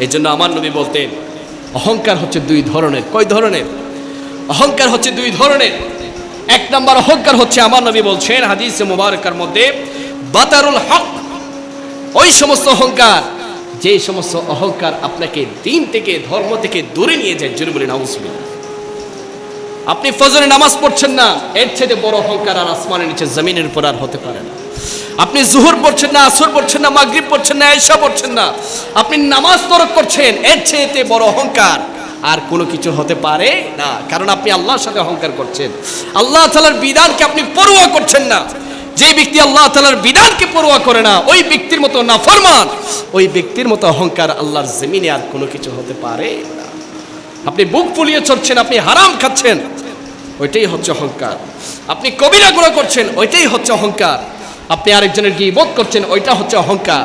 এই জন্য আমার নবী বলতেন, অহংকার হচ্ছে দুই ধরনের। কয় ধরনের? অহংকার হচ্ছে দুই ধরনের। এক নম্বর, অহংকার হচ্ছে, আমার নবী বলছেন হাদিসে মুবারকার মধ্যে, বাতারুল হক, ওই সমস্ত অহংকার, যে সমস্ত অহংকার আপনাকে দিন থেকে, ধর্ম থেকে দূরে নিয়ে যায়। জোরে বলে নাউজবিল্লাহ আপনি ফজরে নামাজ পড়ছেন না, এর চেয়ে বড় অহংকার আর আসমানের নিচে, জমিনের উপর আর হতে পারে না। আপনি জুহুর পড়ছেন না, আসর পড়ছেন না, মাগরিব পড়ছেন না এসা পড়ছেন না। আপনি নামাজ তরক করছেন, এর চেয়ে বড় অহংকার। আর কোনো কিছু হতে পারে না, কারণ আপনি আল্লাহর সাথে অহংকার করছেন। আল্লাহ তালার বিধানকে আপনি পরোয়া করছেন না। যে ব্যক্তি আল্লাহ তালার বিধানকে পরোয়া করে না, ওই ব্যক্তির মতো না ফরমান ওই ব্যক্তির মতো অহংকার আল্লাহর জমিনে আর কোনো কিছু হতে পারে না। আপনি বুক ফুলিয়ে চড়ছেন, আপনি হারাম খাচ্ছেন, ওইটাই হচ্ছে অহংকার। আপনি কবিরা গুণা করছেন, ওইটাই হচ্ছে অহংকার। আপনি আরেকজনের কি বোধ করছেন? ওইটা হচ্ছে অহংকার।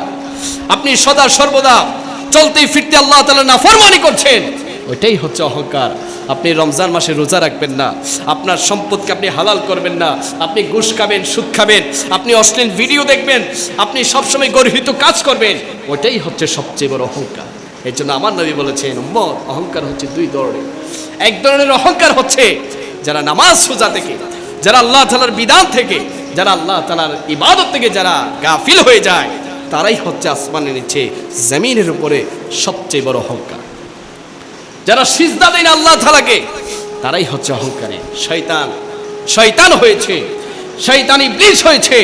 আপনি সদা সর্বদা চলতেই ফিরতে আল্লাহ তালা না ফরমানি করছেন। ওইটাই হচ্ছে অহংকার। আপনি রমজান মাসে রোজা রাখবেন না। আপনার সম্পদকে আপনি হালাল করবেন না। আপনি ঘুষ খাবেন, সুদ খাবেন, আপনি অশ্লীল ভিডিও দেখবেন, আপনি সবসময় গর্হিত কাজ করবেন। ওইটাই হচ্ছে সবচেয়ে বড় অহংকার। এর জন্য আমার নবী বলেছেন, উম্মত, অহংকার হচ্ছে দুই ধরনের। এক ধরনের অহংকার হচ্ছে যারা নামাজ সোজা থেকে, যারা আল্লাহ তালার বিধান থেকে যারা আল্লাহ তালার ইবাদত থেকে যারা গাফিল হয়ে যায়, তারাই হচ্ছে আসমানের নিচে, জমিনের উপরে সবচেয়ে বড় অহংকার। যারা সিজদা দেয় না আল্লাহ তালাকে তারাই হচ্ছে অহংকারী। শয়তান শয়তান হয়েছে, শয়তান ইবলিশ হয়েছে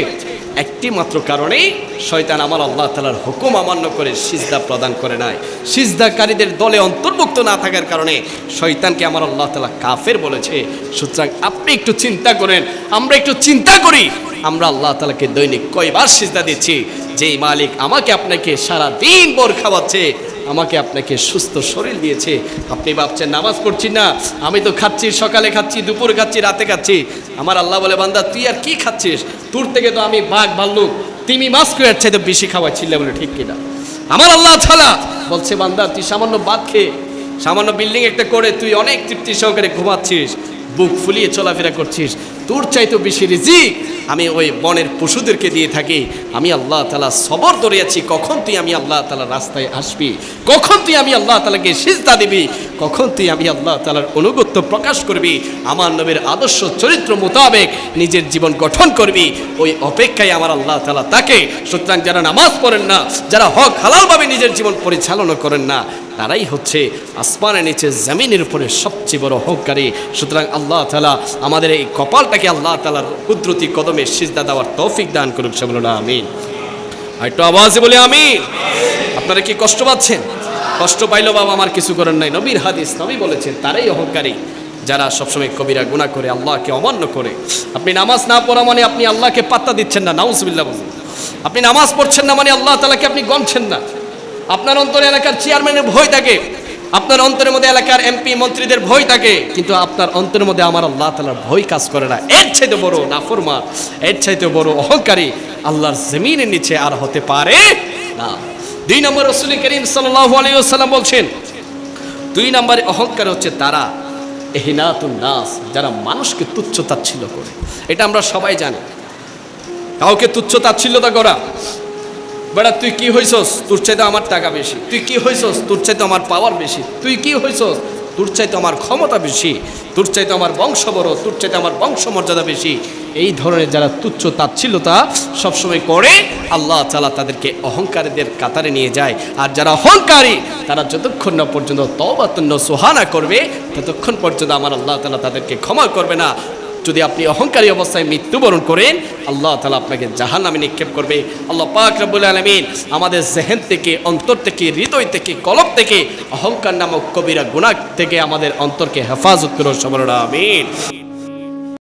একটি মাত্র কারণে শয়তান আমার আল্লাহ তালার হুকুম অমান্য করে সিজদা প্রদান করে নাই। সিজদাকারীদের দলে অন্তর্ভুক্ত না থাকার কারণে শয়তানকে আমার আল্লাহ তালা কাফের বলেছে। সুতরাং আপনি একটু চিন্তা করেন, আমরা একটু চিন্তা করি। আমরা আল্লাহ তালাকে দৈনিক কয়বার সিজদা দিচ্ছি? যেই মালিক আমাকে আপনাকে সারা দিন বোর খাওয়াচ্ছে, আমাকে আপনাকে সুস্থ শরীর দিয়েছে। আপনি ভাবছেন নামাজ পড়ছি না, আমি তো খাচ্ছি, সকালে খাচ্ছি, দুপুরে খাচ্ছি, রাতে খাচ্ছি। আমার আল্লাহ বলে, বান্দা, তুই আর কি খাচ্ছিস? তোর থেকে তো আমি বাঘ, ভাল্লুক, তিমি মাছ করে চাইতে বেশি খাওয়াচ্ছিলে বলে, ঠিক কিনা আমার আল্লাহ ছাড়া বলছে, বান্দা, তুই সামান্য বাদ খেয়ে সামান্য বিল্ডিং একটা করে, তুই অনেক তৃপ্তি সহকারে ঘুমাচ্ছিস, বুক ফুলিয়ে চলাফেরা করছিস। তোর চাইতো বেশি রিজিক। আমি ওই বনের পশুদেরকে দিয়ে থাকি। আমি আল্লাহ তালা সবর আছি কখন তুই আমি আল্লাহ তালা রাস্তায় আসবি? কখন তুই আমি আল্লাহ তালাকে সিজদা দিবি? কখন তুই আমি আল্লাহ তালার অনুগত্য প্রকাশ করবি? আমার নবীর আদর্শ চরিত্র মোতাবেক নিজের জীবন গঠন করবি। ওই অপেক্ষায় আমার আল্লাহ তালা তাকে। সুতরাং যারা নামাজ পড়েন না, যারা হক হালালভাবে নিজের জীবন পরিচালনা করেন না, তারাই হচ্ছে আসমানের নিচে জমিনের উপরে সবচেয়ে বড় অহংকারী। সুতরাং আল্লাহ তালা আমাদের এই কপালটাকে আল্লাহ তালার কুদরতি কদমে সিজদা দেওয়ার তৌফিক দান করুক সে বলুন, আমিন। হয়তো আওয়াজে বলে, আমিন। আপনারা কি কষ্ট পাচ্ছেন? কষ্ট পাইলো বাবা আমার কিছু করেন নাই। নবীর হাদিস, নবী বলেছেন, তারাই অহংকারী, যারা সবসময় কবিরা গুণা করে, আল্লাহকে অমান্য করে। আপনি নামাজ না পড়া মানে আপনি আল্লাহকে পাত্তা দিচ্ছেন না নাউজবিল্লা বলুন। আপনি নামাজ পড়ছেন না মানে আল্লাহ তালাকে আপনি গমছেন না। আপনার অন্তরে এলাকার চেয়ারম্যানের ভয় থাকে। আপনার অন্তরের মধ্যে এলাকার এমপি, মন্ত্রীদের ভয় থাকে, কিন্তু আপনার অন্তরের মধ্যে আমার আল্লাহ তালার ভয় কাজ করে না। এর চাইতে বড় নাফরমা এর চাইতে বড় অহংকারী আল্লাহর জমিনের নিচে আর হতে পারে না। দুই নম্বর রসুল করিম ওয়াসাল্লাম বলছেন, দুই নম্বরে অহংকার হচ্ছে তারা, এহিনাতুন নাস, যারা মানুষকে তুচ্ছ তাচ্ছিল্য করে। এটা আমরা সবাই জানি। কাউকে তুচ্ছ তাচ্ছিল্যতা করা বেড়া, তুই কি হইছস? তোর চাইতে আমার টাকা বেশি। তুই কি হইছস? তোর চাইতে আমার পাওয়ার বেশি। তুই কি হইছস? তোর চাইতে আমার ক্ষমতা বেশি। তোর চাইতে আমার বংশ বড় তোর চাইতে আমার বংশ মর্যাদা বেশি। এই ধরনের যারা তুচ্ছ তাচ্ছিল্যতা সবসময় করে, আল্লাহ তালা তাদেরকে অহংকারীদের কাতারে নিয়ে যায়। আর যারা অহংকারী, তারা যতক্ষণ না পর্যন্ত তবাতন্য সোহানা করবে, ততক্ষণ পর্যন্ত আমার আল্লাহ তালা তাদেরকে ক্ষমা করবে না। যদি আপনি অহংকারী অবস্থায় মৃত্যুবরণ করেন, আল্লাহ তালা আপনাকে জাহান নামে নিক্ষেপ করবে। আল্লাহ পাক রব্বুল আলমিন আমাদের জেহেন থেকে, অন্তর থেকে, হৃদয় থেকে, কলব থেকে, অহংকার নামক কবিরা গুণা থেকে আমাদের অন্তরকে হেফাজত করুন সবরণা আমিন।